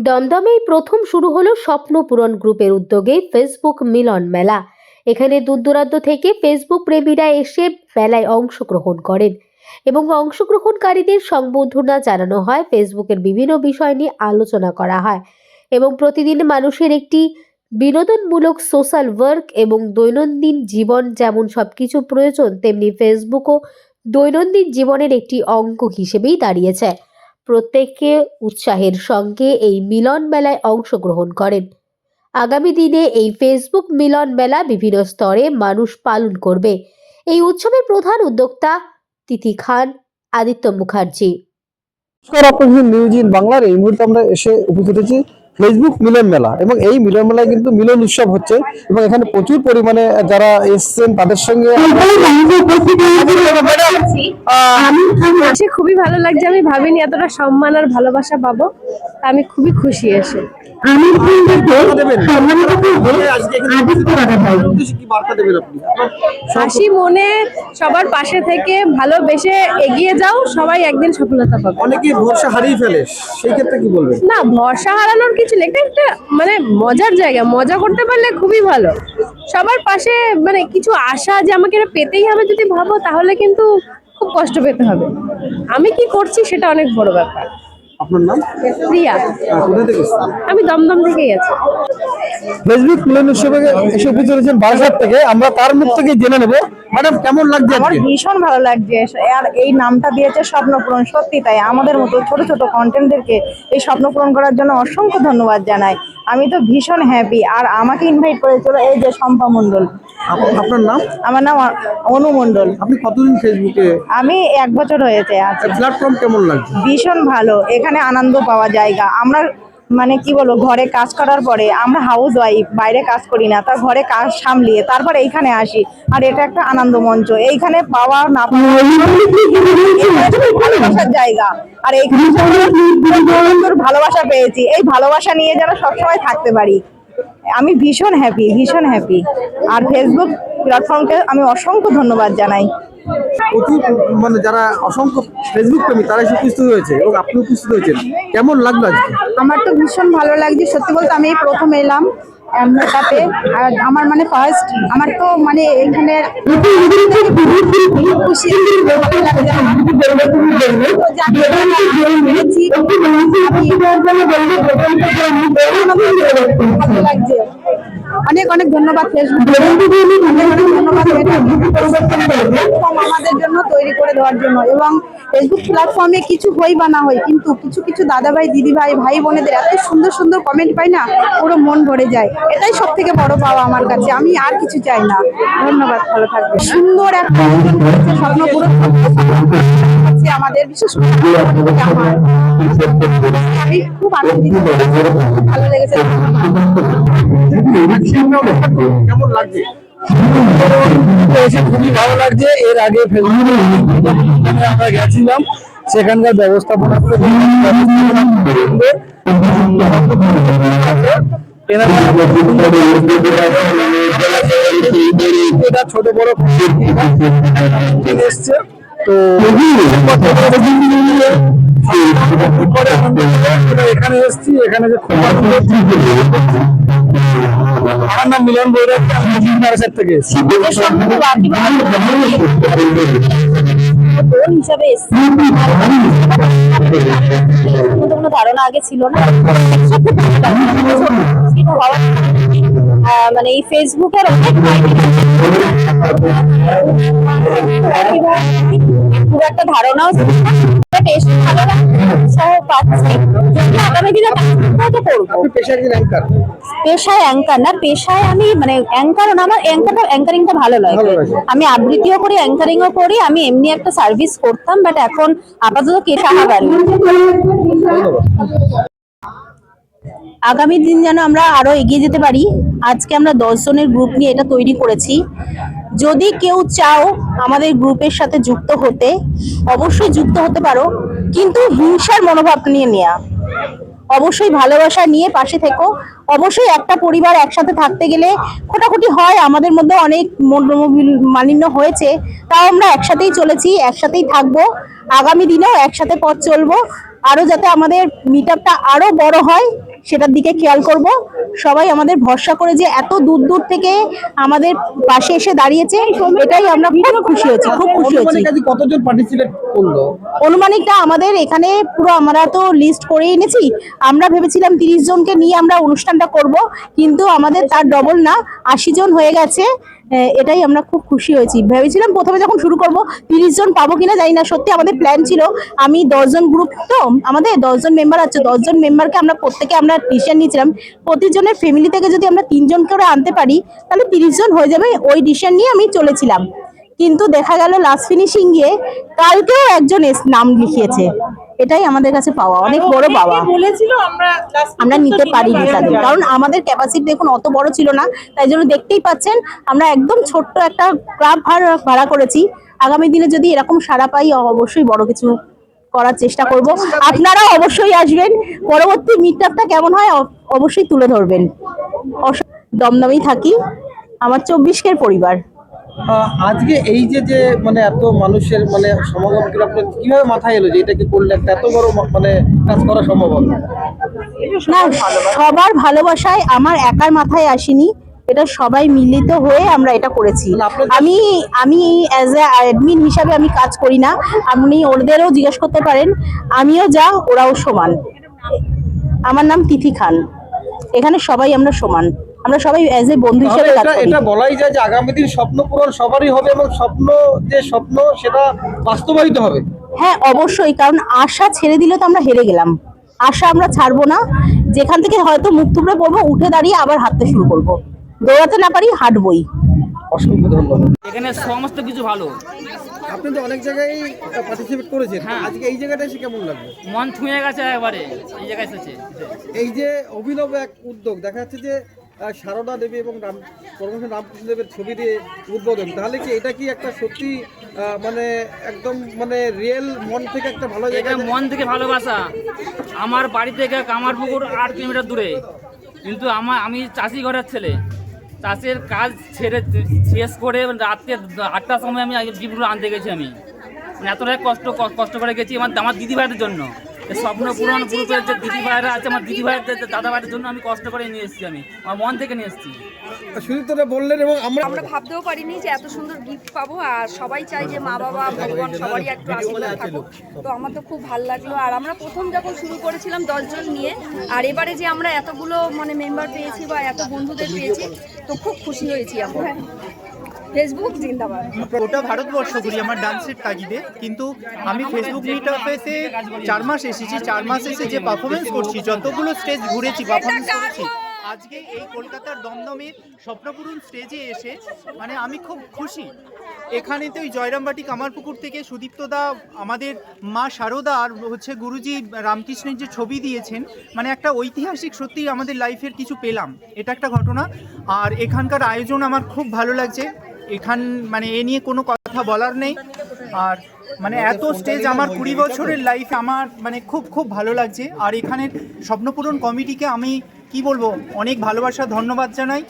দমদমেই প্রথম শুরু হলো স্বপ্ন পূরণ গ্রুপের উদ্যোগে ফেসবুক মিলন মেলা। এখানে দূর দূরান্ত থেকে ফেসবুক প্রেমীরা এসে মেলায় অংশগ্রহণ করেন এবং অংশগ্রহণকারীদের সংবর্ধনা জানানো হয়। ফেসবুকের বিভিন্ন বিষয় নিয়ে আলোচনা করা হয় এবং প্রতিদিন মানুষের একটি বিনোদনমূলক সোশ্যাল ওয়ার্ক এবং দৈনন্দিন জীবন যেমন সব কিছু প্রয়োজন, তেমনি ফেসবুকও দৈনন্দিন জীবনের একটি অঙ্গ হিসেবেই দাঁড়িয়েছে। প্রত্যেককে উৎসাহের সঙ্গে এই মিলন মেলায় অংশগ্রহণ করেন। আগামী দিনে এই ফেসবুক মিলন মেলা বিভিন্ন স্তরে মানুষ পালন করবে। এই উৎসবের প্রধান উদ্যোক্তা তিথি খান, আদিত্য মুখার্জি। নিউজ ইন বাংলার এই মুহূর্তে আমরা এসে উপস্থিত হয়েছি। ফেসবুক মিলন মেলা এবং এই মিলন মেলায় কিন্তু মিলন উৎসব হচ্ছে এবং এখানে প্রচুর পরিমাণে যারা এসছেন তাদের সঙ্গে খুবই ভালো লাগছে আমি ভাবিনি এতটা সম্মান আর ভালোবাসা পাবো আমি খুবই খুশি এসে। বার্তা দেবেন? আজকে এখানে উপস্থিত হয়েছেন, উদ্দেশ্যে কি বার্তা দেবেন আপনি? হাসি মনে সবার পাশে থেকে ভালোবেসে এগিয়ে যাও সবাই একদিন সফলতা পাবে। অনেকে ভরসা হারিয়ে ফেলে সেই ক্ষেত্রে কি বলবেন? না ভরসা হারানোর কিছু নেই এটা একটা মানে মজার জায়গা, মজা করতে পারলে খুবই ভালো। সবার পাশে মানে কিছু আশা যে আমাকে এটা পেতেই হবে যদি ভাবো, তাহলে কিন্তু খুব কষ্ট পেতে হবে। আমি কি করছি সেটা অনেক বড় ব্যাপার। আপনার নাম? প্রিয়া। কোথা থেকে আমি দমদম থেকেই আছি। ফেসবুক মিলন উৎসবে এসে উপস্থিত হয়েছেন বারাসাত থেকে। আমরা তার মুখ থেকে জেনে নেব। ম্যাডাম কেমন লাগছে আমার ভীষণ ভালো লাগছে। আর এই নামটা দিয়েছে স্বপ্ন পূরণ সত্যি তাই। আমাদের মতো ছোট ছোট কন্টেন্টদেরকে এই স্বপ্ন পূরণ করার জন্য অসংখ্য ধন্যবাদ জানাই। আমি তো ভীষণ হ্যাপি আর আমাকে ইনভাইট করেছিল এই যে শম্পা মণ্ডল। আপ- আপনার নাম? আমার নাম অনু মণ্ডল। আপনি কতদিন ফেসবুকে? আমি এক বছর হয়েছে আছি। প্ল্যাটফর্ম কেমন লাগছে? ভীষণ ভালো। এখানে আনন্দ পাওয়া জায়গা। আমরা মানে কি বলব, ঘরে কাজ করার পরে আমরা হাউস ওয়াইফ বাইরে কাজ করি না তার ঘরে কাজ সামলিয়ে তারপর এইখানে আসি। আর এটা একটা আনন্দ মঞ্চ। এইখানে পাওয়া না ভালোবাসার জায়গা। আর এইখানে ভালোবাসা পেয়েছি। এই ভালোবাসা নিয়ে যেন সবসময় থাকতে পারি। আমি ভীষণ হ্যাপি ভীষণ হ্যাপি আর ফেসবুক প্ল্যাটফর্মকে আমি অসংখ্য ধন্যবাদ জানাই। প্রচুর মানে যারা অসংখ্য ফেসবুক প্রেমী তারা এসে উপস্থিত হয়েছে এবং আপনি উপস্থিত হয়েছেন কেমন লাগল আজকে আমার তো ভীষণ ভালো লাগছে সত্যি বলতে আমি এই প্রথম এলাম মেটাতে আর আমার মানে ফার্স্ট আমার তো মানে এখানে খুশি ভালো লাগছে অনেক অনেক ধন্যবাদ ফেসবুক অনেক অনেক ধন্যবাদ প্ল্যাটফর্ম আমাদের জন্য তৈরি করে দেওয়ার জন্য। এবং ফেসবুক প্ল্যাটফর্মে কিছু হই বা না হয় কিন্তু কিছু কিছু দাদা ভাই দিদি ভাই ভাই বোনেদের এত সুন্দর সুন্দর কমেন্ট পাই না পুরো মন ভরে যায়। এটাই সব থেকে বড় পাওয়া আমার কাছে। আমি আর কিছু চাই না। ধন্যবাদ ভালো থাকবে সুন্দর একটা স্বপ্ন পূরণ আমাদের বিশেষ করে আমার আমি খুব আনন্দিত। ভালো লেগেছে। কেমন লাগছে? খুবই ভালো লাগছে এর আগে ফেসবুকে আমরা গেছিলাম সেখানকার ব্যবস্থাপনা এটা ছোট বড় এসছে। তো এখানে এখানে মিলন বোন হিসাবে কোনো ধারণা আগে ছিল না মানে এই ফেসবুকের অনেক খুব একটা ধারণাও এসে ভালো লাগছে, উৎসাহ পাচ্ছি আগামী দিনে কাজ করব? পেশায় অ্যাঙ্কার না পেশায় আমি মানে অ্যাঙ্কার না আমার অ্যাঙ্কারটা অ্যাঙ্কারিংটা ভালো লাগে। আমি আবৃত্তিও করি অ্যাঙ্কারিংও করি আমি এমনি একটা সার্ভিস করতাম বাট এখন আপাতত কেশা বাড়ি আগামী দিন যেন আমরা আরও এগিয়ে যেতে পারি আজকে আমরা দশ জনের গ্রুপ নিয়ে এটা তৈরি করেছি। যদি কেউ চাও আমাদের গ্রুপের সাথে যুক্ত হতে অবশ্যই যুক্ত হতে পারো। কিন্তু হিংসার মনোভাব নিয়ে নেওয়া অবশ্যই ভালোবাসা নিয়ে পাশে থেকো। অবশ্যই একটা পরিবার একসাথে থাকতে গেলে খোটাখুটি হয়, আমাদের মধ্যে অনেক মানিন্য হয়েছে। তাও আমরা একসাথেই চলেছি, একসাথেই থাকব। আগামী দিনেও একসাথে পথ চলবো। আরও যাতে আমাদের মিট আপটা আরও বড় হয় সেটার দিকে খেয়াল করব। সবাই আমাদের ভরসা করে যে এত দূর দূর থেকে আমাদের পাশে এসে দাঁড়িয়েছে এটাই আমরা খুব খুশি হয়েছি খুব খুশি হয়েছি। কতজন পার্টিসিপেট করল? অনুমানিকটা আমাদের এখানে পুরো আমরা তো লিস্ট করে এনেছি। আমরা ভেবেছিলাম তিরিশ জনকে নিয়ে আমরা অনুষ্ঠানটা করব কিন্তু আমাদের তার ডবল না আশি জন হয়ে গেছে। এটাই আমরা খুব খুশি হয়েছি। ভেবেছিলাম প্রথমে যখন শুরু করব, তিরিশ জন পাবো কিনা জানি না, সত্যি আমাদের প্ল্যান ছিল। আমি দশজন গ্রুপ তো আমাদের দশজন মেম্বার আছে দশজন মেম্বারকে আমরা প্রত্যেকে আমরা ডিসিশন নিয়েছিলাম। প্রতিজনের ফ্যামিলি থেকে যদি আমরা তিনজন করে আনতে পারি, তাহলে তিরিশ জন হয়ে যাবে ওই ডিসিশন নিয়ে আমি চলেছিলাম। কিন্তু দেখা গেল লাস্ট ফিনিশিং গিয়ে কালকেও একজন নাম লিখিয়েছে। এটাই আমাদের কাছে পাওয়া। অনেক বড় পাওয়া বলেছিল? আমরা আমরা নিতে পারিনি তাদের। কারণ আমাদের ক্যাপাসিটি দেখুন অত বড় ছিল না। তাই জন্য দেখতেই পাচ্ছেন আমরা একদম ছোট্ট একটা ক্লাব ভাড়া ভাড়া করেছি। আগামী দিনে যদি এরকম সাড়া পাই অবশ্যই বড় কিছু করার চেষ্টা করব। আপনারা অবশ্যই আসবেন। পরবর্তী মিটআপটা কেমন হয় অবশ্যই তুলে ধরবেন। দমদমেই থাকি। আমার চব্বিশের পরিবার। আজকে এই যে যে মানে এত মানুষের মানে সমাগম আপনার কীভাবে মাথায় এলো যে এটাকে করলে একটা এত বড় মানে কাজ করা সম্ভব হবে? না সবার ভালোবাসায় আমার একার মাথায় আসেনি। এটা সবাই মিলিত হয়ে আমরা এটা করেছি। মানে আমি আমি অ্যাজ এ অ্যাডমিন হিসাবে আমি কাজ করি না। আপনি ওদেরও জিজ্ঞেস করতে পারেন। আমিও যা ওরাও সমান। আমার নাম তিথি খান। এখানে সবাই আমরা সমান। আমরা সবাই অ্যাজ এ বন্ধু হিসেবে কাজ এটা করি। এটা বলাই যায় যে আগামী দিন স্বপ্ন পূরণ সবারই হবে এবং স্বপ্ন যে স্বপ্ন সেটা বাস্তবায়িত হবে। হ্যাঁ অবশ্যই কারণ আশা ছেড়ে দিলে তো আমরা হেরে গেলাম। আশা আমরা ছাড়বো না। যেখান থেকে হয়তো মুখ থুবড়ে পড়ব উঠে দাঁড়িয়ে আবার হাঁটতে শুরু করব। দৌড়াতে না পারি হাঁটবই। অসংখ্য ধন্যবাদ। এখানে সমস্ত কিছু ভালো। আপনি তো অনেক জায়গায় পার্টিসিপেট করেছেন। হ্যাঁ। আজকে এই জায়গাটা এসে কেমন লাগবে মন ছুঁয়ে গেছে একবারে। এই জায়গায় এসেছে। এই যে অভিনব এক উদ্যোগ দেখা যাচ্ছে যে সারদা দেবী এবং রাম পরমেশ্বর রামকৃষ্ণ দেবের ছবি দিয়ে উদ্বোধন। তাহলে কি এটা কি একটা সত্যি মানে একদম মানে রিয়েল মন থেকে একটা ভালো জায়গা? মন থেকে ভালোবাসা। আমার বাড়ি থেকে কামারপুকুর আট কিলোমিটার দূরে। কিন্তু আমার, আমি চাষি ঘরের ছেলে। চাষের কাজ ছেড়ে শেষ করে রাত্রে আটটার সময় আমি জীবগুলো আনতে গেছি আমি। মানে এতটাই কষ্ট কষ্ট করে গেছি আমার আমার দিদি ভাইদের জন্য। স্বপ্ন পূরণ গ্রুপের যে দিদি ভাইরা আছে আমার দিদি ভাইদের দাদা ভাইদের জন্য আমি কষ্ট করে নিয়ে এসেছি আমি। আমার মন থেকে নিয়ে এসেছি। সুদীপ্তরা বললেন এবং আমরা আমরা ভাবতেও পারিনি যে এত সুন্দর গিফট পাবো আর সবাই চাই যে মা বাবা ভগবান সবারই একটু আশীর্বাদ থাকুক। তো আমার তো খুব ভালো লাগল। আর আমরা প্রথম যখন শুরু করেছিলাম দশজন নিয়ে আর এবারে যে আমরা এতগুলো মানে মেম্বার পেয়েছি বা এত বন্ধুদের পেয়েছি তো খুব খুশি হয়েছি আমরা। ফেসবুক জিন্দাবাদ। গোটা ভারতবর্ষ ঘুরি আমার ডান্সের তাগিদে কিন্তু আমি ফেসবুক মিট আপেতে চার মাস এসেছি চার মাস এসে যে পারফরমেন্স করছি যতগুলো স্টেজ ঘুরেছি পারফরমেন্স করেছি আজকে এই কলকাতার দমদমের স্বপ্নপূরণ স্টেজে এসে মানে আমি খুব খুশি। এখানে তো ওই জয়রামবাটি কামারপুকুর থেকে সুদীপ্ত দা আমাদের মা শারদা আর হচ্ছে গুরুজি রামকৃষ্ণের যে ছবি দিয়েছেন মানে একটা ঐতিহাসিক সত্যি আমাদের লাইফের কিছু পেলাম। এটা একটা ঘটনা। আর এখানকার আয়োজন আমার খুব ভালো লাগছে। এখান মানে এ নিয়ে কোনো কথা বলার নেই। আর মানে এত স্টেজ আমার কুড়ি বছরের লাইফে আমার মানে খুব খুব ভালো লাগছে। আর এখানের স্বপ্নপূরণ কমিটিকে আমি কি বলব, অনেক ভালোবাসা, ধন্যবাদ জানাই।